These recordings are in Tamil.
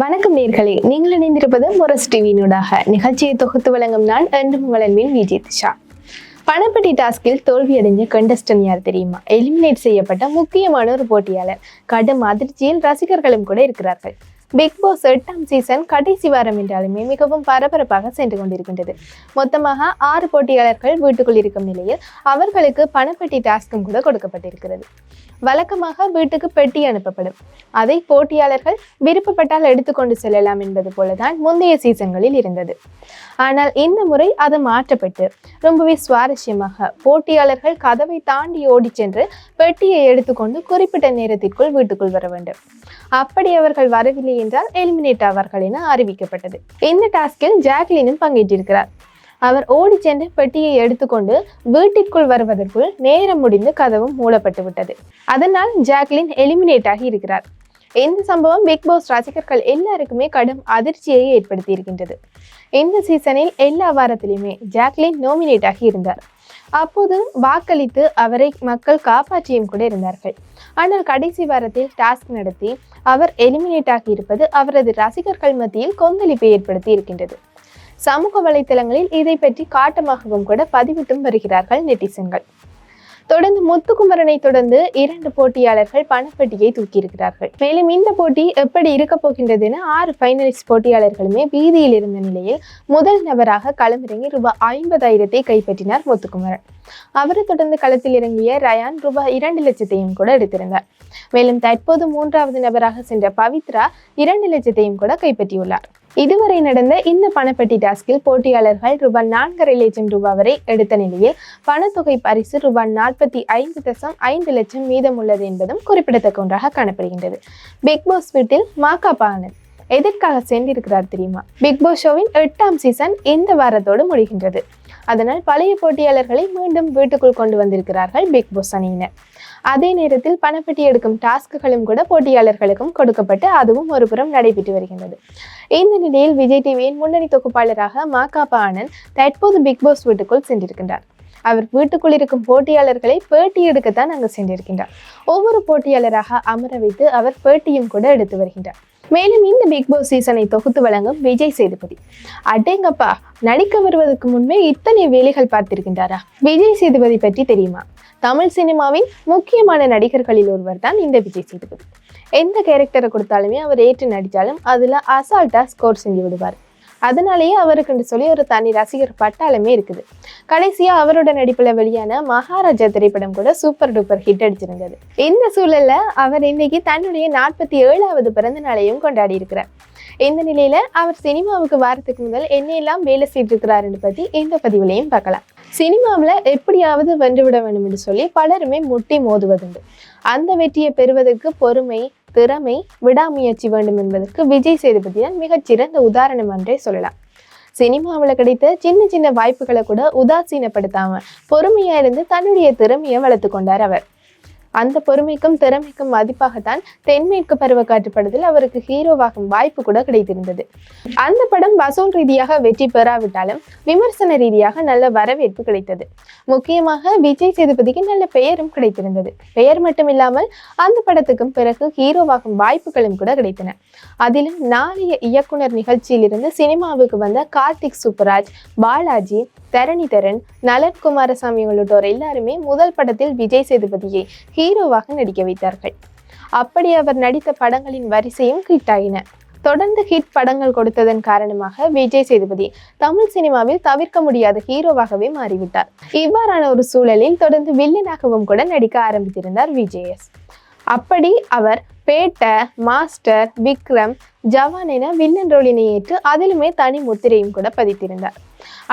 வணக்கம் நேர்களே. நீங்கள் இணைந்திருப்பது முரசு டிவியினூடாக நிகழ்ச்சியை தொகுத்து வழங்கும் நான் என்று உங்களின் அன்பின் விஜய் திஷா. பணப்பட்டி டாஸ்கில் தோல்வியடைஞ்ச கண்டஸ்டன் யார் தெரியுமா? எலிமினேட் செய்யப்பட்ட முக்கியமான ஒரு போட்டியாளர். கடும் அதிர்ச்சியில் ரசிகர்களும் கூட இருக்கிறார்கள். பிக் பாஸ் எட்டாம் சீசன் கடைசி வாரம் என்றாலுமே மிகவும் பரபரப்பாக சென்று கொண்டிருக்கின்றது. மொத்தமாக ஆறு போட்டியாளர்கள் வீட்டுக்குள் இருக்கும் நிலையில் அவர்களுக்கு பணப்பெட்டி டாஸ்கும் கூட கொடுக்கப்பட்டிருக்கிறது. வழக்கமாக வீட்டுக்கு பெட்டி அனுப்பப்படும். அதை போட்டியாளர்கள் விருப்பப்பட்டால் எடுத்துக்கொண்டு செல்லலாம் என்பது போலதான் முந்தைய சீசன்களில் இருந்தது. ஆனால் இந்த முறை அது மாற்றப்பட்டு ரொம்பவே சுவாரஸ்யமாக போட்டியாளர்கள் கதவை தாண்டி ஓடிச் சென்று பெட்டியை எடுத்துக்கொண்டு குறிப்பிட்ட நேரத்திற்குள் வீட்டுக்குள் வர வேண்டும். அப்படி அவர்கள் வரவில்லை என்றால் எலிமினேட் ஆவார்கள் என அறிவிக்கப்பட்டது. இந்த டாஸ்கில் ஜாக்லினும் பங்கேற்றிருக்கிறார். அவர் ஓடி சென்று பெட்டியை எடுத்துக்கொண்டு வீட்டிற்குள் வருவதற்குள் நேரம் முடிந்து கதவும் மூடப்பட்டு விட்டது. அதனால் ஜாக்லின் எலிமினேட் ஆகி இருக்கிறார். இந்த சம்பவம் பிக் பாஸ் ரசிகர்கள் எல்லாருக்குமே கடும் அதிர்ச்சியை ஏற்படுத்தி இருக்கின்றது இந்த சீசனில் எல்லா வாரத்திலுமே ஜாக்லின் நோமினேட் ஆகி இருந்தார். அப்போது வாக்களித்து அவரை மக்கள் காப்பாற்றியும் கூட இருந்தார்கள். ஆனால் கடைசி வாரத்தில் டாஸ்க் நடத்தி அவர் எலிமினேட் ஆகி இருப்பது அவரது ரசிகர்கள் மத்தியில் கொந்தளிப்பை ஏற்படுத்தி இருக்கின்றது. சமூக வலைத்தளங்களில் இதை பற்றி காட்டமாகவும் கூட பதிவிட்டும் வருகிறார்கள் நெட்டிசன்கள். தொடர்ந்து முத்துக்குமரனை தொடர்ந்து இரண்டு போட்டியாளர்கள் பணப்பெட்டியை தூக்கியிருக்கிறார்கள். மேலும் இந்த போட்டி எப்படி இருக்க போகின்றது என ஆறு ஃபைனலிஸ்ட் போட்டியாளர்களுமே வீதியில் இருந்த நிலையில் முதல் நபராக களமிறங்கி ரூபாய் ஐம்பதாயிரத்தை கைப்பற்றினார் முத்துக்குமரன். அவரை தொடர்ந்து களத்தில் இறங்கிய ரயான் ரூபாய் இரண்டு லட்சத்தையும் கூட எடுத்திருந்தார். மேலும் தற்போது மூன்றாவது நபராக சென்ற பவித்ரா இரண்டு லட்சத்தையும் கூட கைப்பற்றியுள்ளார். இதுவரை நடந்த இந்த பணப்பெட்டி டாஸ்கில் போட்டியாளர்கள் ரூபாய் நான்கரை லட்சம் ரூபாய் வரை எடுத்த நிலையில் பணத்தொகை பரிசு ரூபாய் நாற்பத்தி ஐந்து தசம் ஐந்து லட்சம் மீதம் உள்ளது என்பதும் குறிப்பிடத்தக்க ஒன்றாக காணப்படுகின்றது. பிக் பாஸ் வீட்டில் மாக்கா பானன் எதற்காக சென்றிருக்கிறார் தெரியுமா? பிக் பாஸ் ஷோவின் எட்டாம் சீசன் இந்த வாரத்தோடு முடிகின்றது. அதனால் பழைய போட்டியாளர்களை மீண்டும் வீட்டுக்குள் கொண்டு வந்திருக்கிறார்கள் பிக் பாஸ் அணியினர். அதே நேரத்தில் பணப்பெட்டி எடுக்கும் டாஸ்க்குகளும் கூட போட்டியாளர்களுக்கும் கொடுக்கப்பட்டு அதுவும் ஒரு புறம் நடைபெற்று வருகின்றது. இந்த நிலையில் விஜய் டிவியின் முன்னணி தொகுப்பாளராக மாகாபா ஆனந்த் தற்போது பிக் பாஸ் வீட்டுக்குள் சென்றிருக்கின்றார். அவர் வீட்டுக்குள் இருக்கும் போட்டியாளர்களை பேட்டி எடுக்கத்தான் அங்கு சென்றிருக்கின்றார். ஒவ்வொரு போட்டியாளராக அமர வைத்து அவர் பேட்டியும் கூட எடுத்து வருகின்றார். மேலும் இந்த பிக் பாஸ் சீசனை தொகுத்து வழங்கும் விஜய் சேதுபதி. அடேங்கப்பா நடிக்க வருவதற்கு முன்பே இத்தனை வேலைகள் பார்த்திருக்கின்றாரா? விஜய் சேதுபதி பற்றி தெரியுமா? தமிழ் சினிமாவின் முக்கியமான நடிகர்களில் ஒருவர் தான் இந்த விஜய் சேதுபதி. எந்த கேரக்டரை கொடுத்தாலுமே அவர் ஏற்று நடித்தாலும் அதில் அசால்ட்டாக ஸ்கோர் செஞ்சு விடுவார் அதனாலேயே அவருக்குன்னு சொல்லி ஒரு தனி ரசிகர் பட்டாளமே இருக்குது. கடைசியாக அவரோட நடிப்பில் வெளியான மகாராஜா திரைப்படம் கூட சூப்பர் டூப்பர் ஹிட் அடிச்சிருந்தது. இந்த சூழலில் அவர் இன்னைக்கு தன்னுடைய நாற்பத்தி ஏழாவது பிறந்த நாளையும் கொண்டாடி இருக்கிறார். இந்த நிலையில அவர் சினிமாவுக்கு வாரத்துக்கு முதல் என்னையெல்லாம் வேலை செய்திருக்கிறாருன்னு பத்தி இந்த பதிவுலையும் பார்க்கலாம். சினிமாவில் எப்படியாவது வென்றுவிட வேண்டும் என்று சொல்லி பலருமே முட்டி மோதுவதுண்டு. அந்த வெற்றியை பெறுவதற்கு பொறுமை திறமை விடாமுயற்சி வேண்டும் என்பதற்கு விஜய் சேதுபதி தான் மிகச்சிறந்த உதாரணம் என்றே சொல்லலாம். சினிமாவில் கிடைத்த சின்ன சின்ன வாய்ப்புகளை கூட உதாசீனப்படுத்தாம பொறுமையா இருந்து தன்னுடைய திறமையை வளர்த்து கொண்டார் அவர். அந்த பொறுமைக்கும் திறமைக்கும் மதிப்பாகத்தான் தென்மேற்கு பருவ காட்டுப்படத்தில் அவருக்கு ஹீரோவாகும் வாய்ப்பு கூட கிடைத்திருந்தது. அந்த படம் வசூல் ரீதியாக வெற்றி பெறாவிட்டாலும் விமர்சன ரீதியாக நல்ல வரவேற்பு கிடைத்தது. முக்கியமாக விஜய் சேதுபதிக்கு நல்ல பெயரும் கிடைத்திருந்தது. பெயர் மட்டும் இல்லாமல் அந்த படத்துக்கும் பிறகு ஹீரோவாகும் வாய்ப்புகளும் கூட கிடைத்தன. அதிலும் நாளைய இயக்குனர் நிகழ்ச்சியிலிருந்து சினிமாவுக்கு வந்த கார்த்திக் சுப்பராஜ் பாலாஜி தரணிதரன் நலன் குமாரசாமி உள்ளிட்டோர் எல்லாருமே முதல் படத்தில் விஜய் சேதுபதியை ஹீரோவாக நடிக்க வைத்தார்கள். அப்படி அவர் நடித்த படங்களின் வரிசையும் ஹிட் ஆகின தொடர்ந்து ஹிட் படங்கள் கொடுத்ததன் காரணமாக விஜய் சேதுபதி தமிழ் சினிமாவில் தவிர்க்க முடியாத ஹீரோவாகவே மாறிவிட்டார். இவ்வாறான ஒரு சூழலில் தொடர்ந்து வில்லனாகவும் கூட நடிக்க ஆரம்பித்திருந்தார் விஜயஸ் அப்படி அவர் பேட்ட மாஸ்டர் விக்ரம் ஜவான் என வில்லன் ரோலினை ஏற்று அதிலுமே தனி முத்திரையும் கூட பதித்திருந்தார்.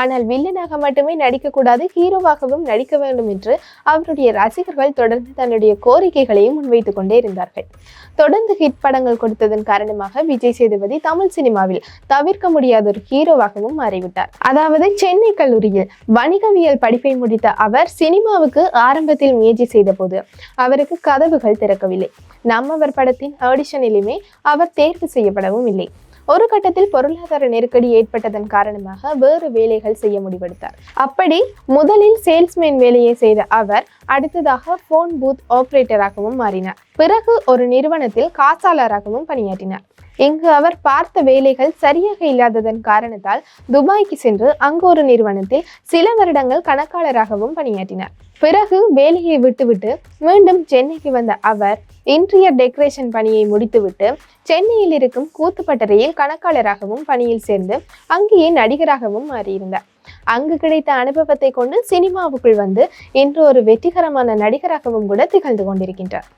ஆனால் வில்லனாக மட்டுமே நடிக்கக்கூடாது ஹீரோவாகவும் நடிக்க வேண்டும் என்று அவருடைய ரசிகர்கள் தொடர்ந்து தன்னுடைய கோரிக்கைகளையும் முன்வைத்துக் கொண்டே இருந்தார்கள். தொடர்ந்து ஹிட் படங்கள் கொடுத்ததன் காரணமாக விஜய் சேதுபதி தமிழ் சினிமாவில் தவிர்க்க முடியாத ஒரு ஹீரோவாகவும் மாறிவிட்டார். அதாவது சென்னை கல்லூரியில் வணிகவியல் படிப்பை முடித்த அவர் சினிமாவுக்கு ஆரம்பத்தில் முயற்சி செய்த போது அவருக்கு கதவுகள் திறக்கவில்லை. நம்மவர் படத்தின் ஆடிஷனிலுமே அவர் தேர்வு செய்யப்படவும் இல்லை. ஒரு கட்டத்தில் பொருளாதார நெருக்கடி ஏற்பட்டதன் காரணமாக வேறு வேலைகள் செய்ய முடிவெடுத்தார். அப்படி முதலில் சேல்ஸ்மேன் வேலையை செய்த அவர் அடுத்ததாக போன் பூத் ஆபரேட்டராகவும் மாறினார். பிறகு ஒரு நிறுவனத்தில் காசாளராகவும் பணியாற்றினார். இங்கு அவர் பார்த்த வேலைகள் சரியாக இல்லாததன் காரணத்தால் துபாய்க்கு சென்று அங்கு ஒரு நிறுவனத்தில் சில வருடங்கள் கணக்காளராகவும் பணியாற்றினார். பிறகு வேலையை விட்டுவிட்டு மீண்டும் சென்னைக்கு வந்த அவர் இன்டீரியர் டெக்கரேஷன் பணியை முடித்துவிட்டு சென்னையில் இருக்கும் கூத்துப்பட்டறையில் கணக்காளராகவும் பணியில் சேர்ந்து அங்கேயே நடிகராகவும் மாறியிருந்தார். அங்கு கிடைத்த அனுபவத்தை கொண்டு சினிமாவுக்குள் வந்து இன்று ஒரு வெற்றிகரமான நடிகராகவும் கூட திகழ்ந்து கொண்டிருக்கின்றார்.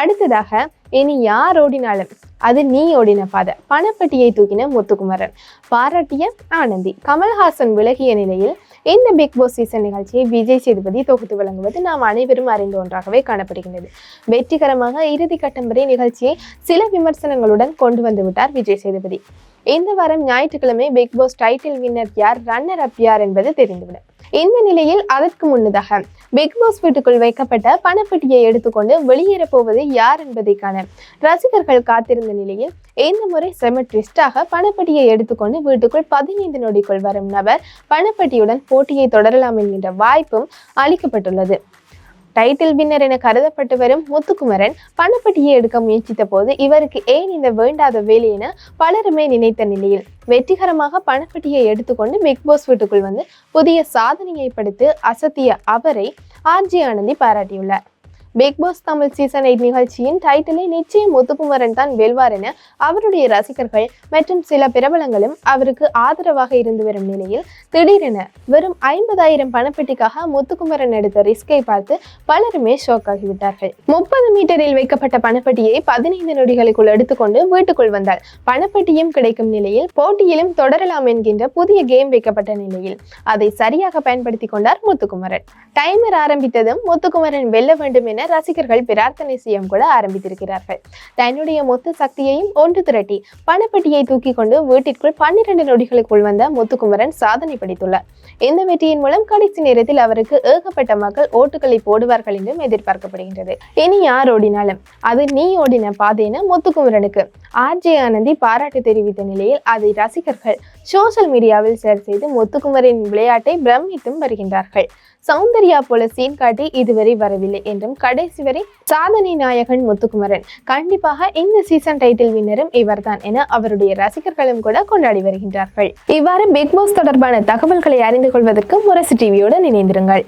அடுத்ததாக இனி யார் ஓடினாலும் அது நீ ஓடின பாதை. பணப்பட்டியை தூக்கின முத்துக்குமரன். பாராட்டிய ஆனந்தி. கமல்ஹாசன் விலகிய நிலையில் இந்த பிக் பாஸ் சீசன் நிகழ்ச்சியை விஜய் சேதுபதி தொகுத்து வழங்குவது நாம் அனைவரும் அறிந்த ஒன்றாகவே காணப்படுகின்றது. வெற்றிகரமாக இறுதி கட்டம் வரை நிகழ்ச்சியை சில விமர்சனங்களுடன் கொண்டு வந்து விட்டார் விஜய் சேதுபதி. இந்த வாரம் ஞாயிற்றுக்கிழமை பிக் பாஸ் டைட்டில் வின்னர் யார் ரன்னர் அப் யார் என்பது தெரிந்துவிடும். இந்த நிலையில் அதற்கு முன்னதாக பிக் பாஸ் வீட்டுக்குள் வைக்கப்பட்ட பணப்பெட்டியை எடுத்துக்கொண்டு வெளியேறப் போவது யார் என்பதைக்கான ரசிகர்கள் காத்திருந்த நிலையில் இந்த முறை செம ட்விஸ்டாக பணப்பெட்டியை எடுத்துக்கொண்டு வீட்டுக்குள் பதினைந்து நொடிக்குள் வரும் நபர் பணப்பெட்டியுடன் போட்டியை தொடரலாம் என்கின்ற வாய்ப்பும் அளிக்கப்பட்டுள்ளது. டைட்டில் வின்னர் என கருதப்பட்டு வரும் முத்துக்குமரன் பணப்பட்டியை எடுக்க முயற்சித்த போது இவருக்கு ஏன் இந்த வேண்டாத வேலை என பலருமே நினைத்த நிலையில் வெற்றிகரமாக பணப்பட்டியை எடுத்துக்கொண்டு பிக் பாஸ் வீட்டுக்குள் வந்து புதிய சாதனையை படுத்து அசத்திய அவரை ஆர்ஜி ஆனந்தி பாராட்டியுள்ளார். Bigg Boss Tamil season eight நிகழ்ச்சியின் டைட்டிலை நிச்சயம் முத்துக்குமரன் தான் வெல்வார் என அவருடைய ரசிகர்கள் மற்றும் சில பிரபலங்களும் அவருக்கு ஆதரவாக இருந்து வரும் நிலையில் திடீரென வெறும் ஐம்பதாயிரம் பணப்பெட்டிக்காக முத்துக்குமரன் எடுத்த ரிஸ்கை பார்த்து பலருமே ஷாக் ஆகிவிட்டார்கள். முப்பது மீட்டரில் வைக்கப்பட்ட பணப்பெட்டியை பதினைந்து நொடிகளுக்குள் எடுத்துக்கொண்டு வீட்டுக்குள் வந்தால் பணப்பெட்டியும் கிடைக்கும் நிலையில் போட்டியிலும் தொடரலாம் என்கின்ற புதிய கேம் வைக்கப்பட்ட நிலையில் அதை சரியாக பயன்படுத்தி கொண்டார் முத்துக்குமரன். டைமர் ஆரம்பித்ததும் முத்துக்குமரன் வெல்ல வேண்டும் என ரசிகர்கள் பிரார்த்தனை செய்யும் கூட ஆரம்பித்திருக்கிறார்கள். தன்னுடைய மொத்த சக்தியையும் ஒன்று திரட்டி பணப்பெட்டியை தூக்கி கொண்டு வீட்டிற்குள் பன்னிரண்டு நொடிகளுக்குள் வந்த முத்துக்குமரன் சாதனை படைத்துள்ளார். இந்த வெற்றியின் மூலம் கடைசி நேரத்தில் அவருக்கு ஏகப்பட்ட மக்கள் ஓட்டுகளை போடுவார்கள் என்றும் எதிர்பார்க்கப்படுகின்றது. இனி யார் ஓடினாலும் அது நீ ஓடின பாதைன்னு முத்துக்குமரனுக்கு ஆர்ஜே ஆனந்தி பாராட்டு தெரிவித்த நிலையில் அதை ரசிகர்கள் சோசியல் மீடியாவில் ஷேர் செய்து முத்துக்குமரின் விளையாட்டை பிரமித்தும் வருகின்றார்கள். சௌந்தர்யா போல சீன் காட்டி இதுவரை வரவில்லை என்றும் கடைசி வரை சாதனை நாயகன் முத்துக்குமரன். கண்டிப்பாக இந்த சீசன் டைட்டில் வின்னரும் இவர்தான் என அவருடைய ரசிகர்களும் கூட கொண்டாடி வருகின்றார்கள். இவ்வாறு பிக் பாஸ் தொடர்பான தகவல்களை அறிந்து கொள்வதற்கு முரசு டிவியுடன் இணைந்திருங்கள்.